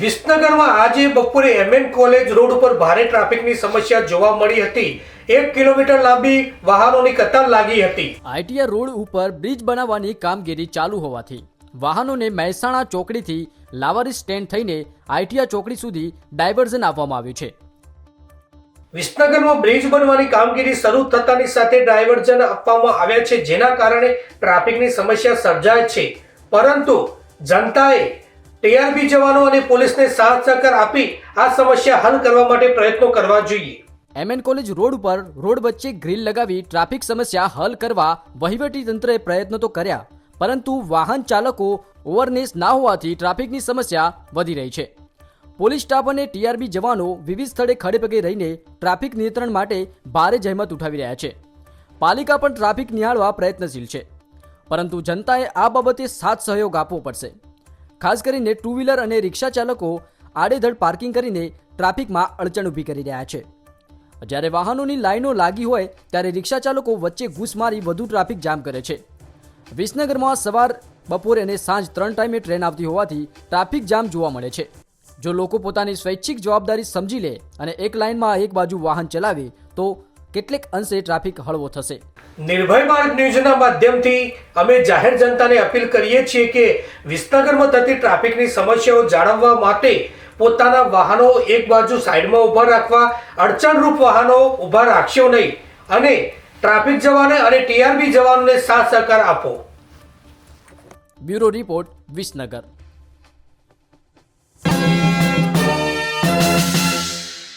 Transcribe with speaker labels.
Speaker 1: વિસનગરમાં આજે બપોરે MN college road ઉપર ભારે ટ્રાફિકની સમસ્યા જોવા મળી હતી. એક કિલોમીટર લાંબી વાહનોની કતાર લાગી હતી.
Speaker 2: આઈટીઆર રોડ ઉપર બ્રિજ બનાવવાની કામગીરી ચાલુ હોવાથી વાહનોને મહેસાણા ચોકડીથી લાવારી સ્ટેન્ડ થઈને આઈટીઆર ચોકડી સુધી ડાયવર્ઝન આપવામાં આવ્યું છે.
Speaker 1: વિસનગરમાં બ્રિજ બનવાની કામગીરી શરૂ થતાની સાથે ડાયવર્ઝન આપવામાં આવ્યા છે જેના કારણે ટ્રાફિકની સમસ્યા સર્જાય છે. પરંતુ જનતાએ ટીઆરબી જવાનો અને પોલીસને સાથ સહકાર આપી આ સમસ્યા હલ કરવા માટે પ્રયત્નો કરવા જોઈએ.
Speaker 2: એમએન કોલેજ રોડ ઉપર રોડ વચ્ચે ગ્રીલ લગાવી ટ્રાફિક સમસ્યા હલ કરવા વહીવટી તંત્રએ પ્રયત્નો તો કર્યા, પરંતુ વાહન ચાલકો ઓવરનેસ ના હોવાથી ટ્રાફિકની સમસ્યા વધી રહી છે. પોલીસ સ્ટાફ અને ટીઆરબી જવાનો વિવિધ સ્થળે ખડેપગે રહીને ટ્રાફિક નિયંત્રણ માટે ભારે જહેમત ઉઠાવી રહ્યા છે. પાલિકા પણ ટ્રાફિક નિહાળવા પ્રયત્નશીલ છે. પરંતુ જનતાએ આ બાબતે સાથ સહયોગ આપવો પડશે. ખાસ કરીને ટુ વ્હીલર અને રિક્ષા ચાલકો આડેધડ પાર્કિંગ કરીને ટ્રાફિકમાં અડચણ ઊભી કરી રહ્યા છે. જ્યારે વાહનોની લાઈનો લાગી હોય ત્યારે રિક્ષા ચાલકો વચ્ચે ઘૂસ મારી વધુ ટ્રાફિક જામ કરે છે. વિસનગરમાં સવાર, બપોરે અને સાંજ ત્રણ ટાઈમે ટ્રેન આવતી હોવાથી ટ્રાફિક જામ જોવા મળે છે. જો લોકો પોતાની સ્વૈચ્છિક જવાબદારી સમજી લે અને એક લાઇનમાં એક બાજુ વાહન ચલાવે, તો કેટલેક અંશે ટ્રાફિક હળવો થશે.
Speaker 1: નિર્ભય ભારત ન્યૂઝના માધ્યમથી અમે જાહેર જનતાને અપીલ કરીએ છીએ કે વિસનગરમાં થતી ટ્રાફિકની સમસ્યાઓ જાળવવા માટે પોતાના વાહનો એક બાજુ સાઈડમાં ઊભા રાખવા અડચણરૂપ વાહનો ઊભા રાખશો નહીં અને ટ્રાફિક જવાને અને ટીઆરબી જવાનોને સાથ સહકાર આપો.
Speaker 2: Bureau report Visnagar.